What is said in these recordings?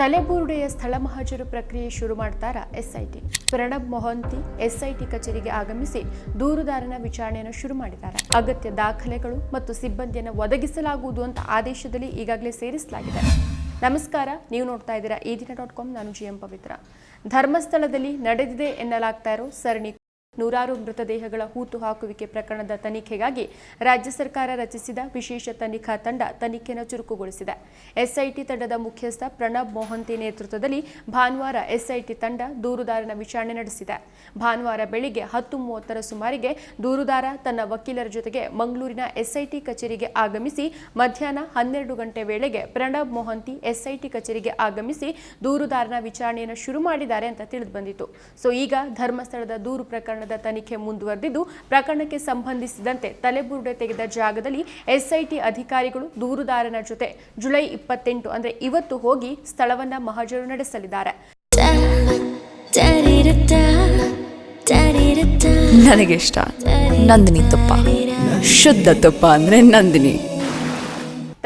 ತಲೆಬುರುಡೆಯ ಸ್ಥಳ ಮಹಾಜರು ಪ್ರಕ್ರಿಯೆ ಶುರು ಮಾಡ್ತಾರ ಎಸ್ಐಟಿ. ಪ್ರಣಬ್ ಮೊಹಂತಿ ಎಸ್ಐಟಿ ಕಚೇರಿಗೆ ಆಗಮಿಸಿ ದೂರುದಾರನ ವಿಚಾರಣೆಯನ್ನು ಶುರು ಮಾಡಿದ್ದಾರೆ. ಅಗತ್ಯ ದಾಖಲೆಗಳು ಮತ್ತು ಸಿಬ್ಬಂದಿಯನ್ನು ಒದಗಿಸಲಾಗುವುದು ಅಂತ ಆದೇಶದಲ್ಲಿ ಈಗಾಗಲೇ ಸೇರಿಸಲಾಗಿದೆ. ನಮಸ್ಕಾರ, ನೀವು ನೋಡ್ತಾ ಇದ್ದೀರಾ ಈ ದಿನ ಡಾಟ್ ಕಾಮ್. ನಾನು ಜಿ ಪವಿತ್ರ. ಧರ್ಮಸ್ಥಳದಲ್ಲಿ ನಡೆದಿದೆ ಎನ್ನಲಾಗ್ತಾ ಇರೋ ಸರಣಿ ನೂರಾರು ಮೃತದೇಹಗಳ ಹೂತು ಹಾಕುವಿಕೆ ಪ್ರಕರಣದ ತನಿಖೆಗಾಗಿ ರಾಜ್ಯ ಸರ್ಕಾರ ರಚಿಸಿದ ವಿಶೇಷ ತನಿಖಾ ತಂಡ ತನಿಖೆಯನ್ನು ಚುರುಕುಗೊಳಿಸಿದೆ. ಎಸ್ಐಟಿ ತಂಡದ ಮುಖ್ಯಸ್ಥ ಪ್ರಣಬ್ ಮೊಹಂತಿ ನೇತೃತ್ವದಲ್ಲಿ ಭಾನುವಾರ ಎಸ್ಐಟಿ ತಂಡ ದೂರುದಾರನ ವಿಚಾರಣೆ ನಡೆಸಿದೆ. ಭಾನುವಾರ ಬೆಳಿಗ್ಗೆ ಹತ್ತು ಮೂವತ್ತರ ಸುಮಾರಿಗೆ ದೂರುದಾರ ತನ್ನ ವಕೀಲರ ಜೊತೆಗೆ ಮಂಗಳೂರಿನ ಎಸ್ಐಟಿ ಕಚೇರಿಗೆ ಆಗಮಿಸಿ ಮಧ್ಯಾಹ್ನ ಹನ್ನೆರಡು ಗಂಟೆ ವೇಳೆಗೆ ಪ್ರಣಬ್ ಮೊಹಂತಿ ಎಸ್ಐಟಿ ಕಚೇರಿಗೆ ಆಗಮಿಸಿ ದೂರುದಾರನ ವಿಚಾರಣೆಯನ್ನು ಶುರು ಮಾಡಿದ್ದಾರೆ ಅಂತ ತಿಳಿದು ಬಂದಿತು ಸೊ ಈಗ ಧರ್ಮಸ್ಥಳದ ದೂರು ಪ್ರಕರಣದ ತನಿಖೆ ಮುಂದುವರೆದಿದ್ದು ಪ್ರಕರಣಕ್ಕೆ ಸಂಬಂಧಿಸಿದಂತೆ ತಲೆಬುರುಡೆ ತೆಗೆದ ಜಾಗದಲ್ಲಿ ಎಸ್ಐಟಿ ಅಧಿಕಾರಿಗಳು ದೂರುದಾರನ ಜೊತೆ ಜುಲೈ ಇಪ್ಪತ್ತೆಂಟು ಅಂದ್ರೆ ಇವತ್ತು ಹೋಗಿ ಸ್ಥಳವನ್ನ ಮಹಜರು ನಡೆಸಲಿದ್ದಾರೆ. ನನಗಿಷ್ಟ ಇಷ್ಟ ನಂದಿನಿ ತುಪ್ಪ. ಶುದ್ಧ ತುಪ್ಪ ಅಂದ್ರೆ ನಂದಿನಿ.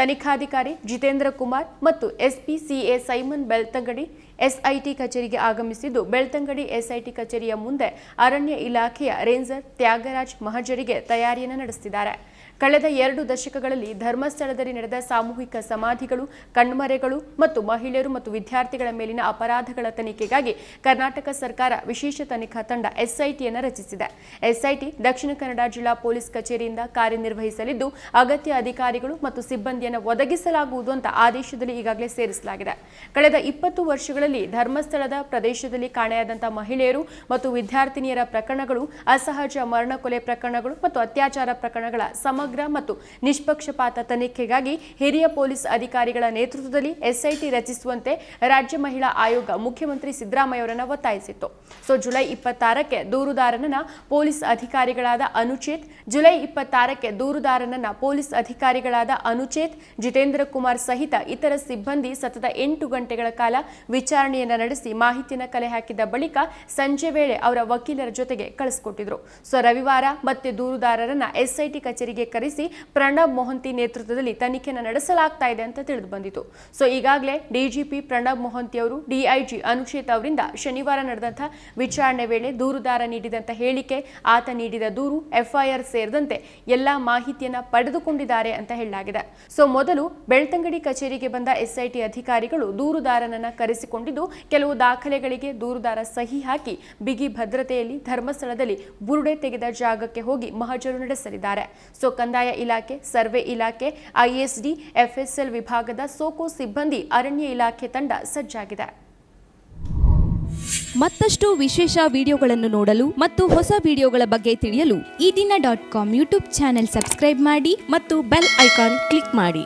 ತನಿಖಾಧಿಕಾರಿ ಜಿತೇಂದ್ರ ಕುಮಾರ್ ಮತ್ತು SP CA Simon Belthangady SIT ಕಚೇರಿಗೆ ಆಗಮಿಸಿದ್ದು. ಬೆಳ್ತಂಗಡಿ ಎಸ್ಐಟಿ ಕಚೇರಿಯ ಮುಂದೆ ಅರಣ್ಯ ಇಲಾಖೆಯ ರೇಂಜರ್ ತ್ಯಾಗರಾಜ್ ಮಹಜರಿಗೆ ತಯಾರಿಯನ್ನು ನಡೆಸಿದ್ದಾರೆ ಕಳೆದ ಎರಡು ದಶಕಗಳಲ್ಲಿ ಧರ್ಮಸ್ಥಳದಲ್ಲಿ ನಡೆದ ಸಾಮೂಹಿಕ ಸಮಾಧಿಗಳು, ಕಣ್ಮರೆಗಳು ಮತ್ತು ಮಹಿಳೆಯರು ಮತ್ತು ವಿದ್ಯಾರ್ಥಿಗಳ ಮೇಲಿನ ಅಪರಾಧಗಳ ತನಿಖೆಗಾಗಿ ಕರ್ನಾಟಕ ಸರ್ಕಾರ ವಿಶೇಷ ತನಿಖಾ ತಂಡ ಎಸ್ಐಟಿಯನ್ನು ರಚಿಸಿದೆ. ಎಸ್ಐಟಿ ದಕ್ಷಿಣ ಕನ್ನಡ ಜಿಲ್ಲಾ ಪೊಲೀಸ್ ಕಚೇರಿಯಿಂದ ಕಾರ್ಯನಿರ್ವಹಿಸಲಿದ್ದು, ಅಗತ್ಯ ಅಧಿಕಾರಿಗಳು ಮತ್ತು ಸಿಬ್ಬಂದಿಯನ್ನು ಒದಗಿಸಲಾಗುವುದು ಅಂತ ಆದೇಶದಲ್ಲಿ ಈಗಾಗಲೇ ಸೇರಿಸಲಾಗಿದೆ. ಕಳೆದ ಇಪ್ಪತ್ತು ವರ್ಷಗಳಲ್ಲಿ ಧರ್ಮಸ್ಥಳದ ಪ್ರದೇಶದಲ್ಲಿ ಕಾಣೆಯಾದಂತಹ ಮಹಿಳೆಯರು ಮತ್ತು ವಿದ್ಯಾರ್ಥಿನಿಯರ ಪ್ರಕರಣಗಳು, ಅಸಹಜ ಮರಣ ಕೊಲೆ ಪ್ರಕರಣಗಳು ಮತ್ತು ಅತ್ಯಾಚಾರ ಪ್ರಕರಣಗಳ ಸಮಗ್ರ ಮತ್ತು ನಿಷ್ಪಕ್ಷಪಾತ ತನಿಖೆಗಾಗಿ ಹಿರಿಯ ಪೊಲೀಸ್ ಅಧಿಕಾರಿಗಳ ನೇತೃತ್ವದಲ್ಲಿ ಎಸ್ಐಟಿ ರಚಿಸುವಂತೆ ರಾಜ್ಯ ಮಹಿಳಾ ಆಯೋಗ ಮುಖ್ಯಮಂತ್ರಿ ಸಿದ್ದರಾಮಯ್ಯ ಅವರನ್ನು ಒತ್ತಾಯಿಸಿತ್ತು. ಸೊ, ಜುಲೈ ಇಪ್ಪತ್ತಾರಕ್ಕೆ ದೂರುದಾರನನ್ನ ಪೊಲೀಸ್ ಅಧಿಕಾರಿಗಳಾದ ಅನುಚೇತ್, ಜುಲೈ ಇಪ್ಪತ್ತಾರಕ್ಕೆ ದೂರುದಾರನನ್ನ ಪೊಲೀಸ್ ಅಧಿಕಾರಿಗಳಾದ ಅನುಚೇತ್, ಜಿತೇಂದ್ರ ಕುಮಾರ್ ಸಹಿತ ಇತರ ಸಿಬ್ಬಂದಿ ಸತತ ಎಂಟು ಗಂಟೆಗಳ ಕಾಲ ವಿಚಾರಣೆಯನ್ನ ನಡೆಸಿ ಮಾಹಿತಿಯನ್ನು ಕಲೆ ಹಾಕಿದ ಬಳಿಕ ಸಂಜೆ ವೇಳೆ ಅವರ ವಕೀಲರ ಜೊತೆಗೆ ಕಳಿಸಿಕೊಟ್ಟಿದ್ರು. ಸೊ, ರವಿವಾರ ಮತ್ತೆ ದೂರುದಾರರನ್ನ ಎಸ್ಐಟಿ ಕಚೇರಿಗೆ ಕರೆಸಿ ಪ್ರಣಬ್ ಮೊಹಂತಿ ನೇತೃತ್ವದಲ್ಲಿ ತನಿಖೆಯನ್ನು ನಡೆಸಲಾಗ್ತಾ ಇದೆ ಅಂತ ತಿಳಿದು ಬಂದಿತು. ಸೊ, ಈಗಾಗಲೇ ಡಿಜಿಪಿ ಪ್ರಣಬ್ ಮೊಹಂತಿ ಅವರು ಡಿಐಜಿ ಅನುಕ್ಷೇತ್ ಅವರಿಂದ ಶನಿವಾರ ನಡೆದಂತಹ ವಿಚಾರಣೆ ವೇಳೆ ದೂರುದಾರ ನೀಡಿದಂತಹ ಹೇಳಿಕೆ, ಆತ ನೀಡಿದ ದೂರು, ಎಫ್ಐಆರ್ ಸೇರಿದಂತೆ ಎಲ್ಲಾ ಮಾಹಿತಿಯನ್ನ ಪಡೆದುಕೊಂಡಿದ್ದಾರೆ ಅಂತ ಹೇಳಲಾಗಿದೆ. ಸೊ, ಮೊದಲು ಬೆಳ್ತಂಗಡಿ ಕಚೇರಿಗೆ ಬಂದ ಎಸ್ಐಟಿ ಅಧಿಕಾರಿಗಳು ದೂರುದಾರನನ್ನ ಕರೆಸಿಕೊಂಡಿದ್ದು ಕೆಲವು ದಾಖಲೆಗಳಿಗೆ ದೂರುದಾರ ಸಹಿ ಹಾಕಿ ಬಿಗಿ ಭದ್ರತೆಯಲ್ಲಿ ಧರ್ಮಸ್ಥಳದಲ್ಲಿ ಬುರುಡೆ ತೆಗೆದ ಜಾಗಕ್ಕೆ ಹೋಗಿ ಮಹಜರು ನಡೆಸಲಿದ್ದಾರೆ. ಸೊ ಕಂದಾಯ ಇಲಾಖೆ, ಸರ್ವೆ ಇಲಾಖೆ, ಐಎಸ್ಡಿ, ಎಫ್ಎಸ್ಎಲ್ ವಿಭಾಗದ ಸೋಕೋ ಸಿಬ್ಬಂದಿ ಅರಣ್ಯ ಇಲಾಖೆ ತಂಡ ಸಜ್ಜಾಗಿದೆ. ಮತ್ತಷ್ಟು ವಿಶೇಷ ವಿಡಿಯೋಗಳನ್ನು ನೋಡಲು ಮತ್ತು ಹೊಸ ವಿಡಿಯೋಗಳ ಬಗ್ಗೆ ತಿಳಿಯಲು Ee Dina dot com YouTube channel subscribe ಮಾಡಿ ಮತ್ತು ಬೆಲ್ ಐಕಾನ್ ಕ್ಲಿಕ್ ಮಾಡಿ.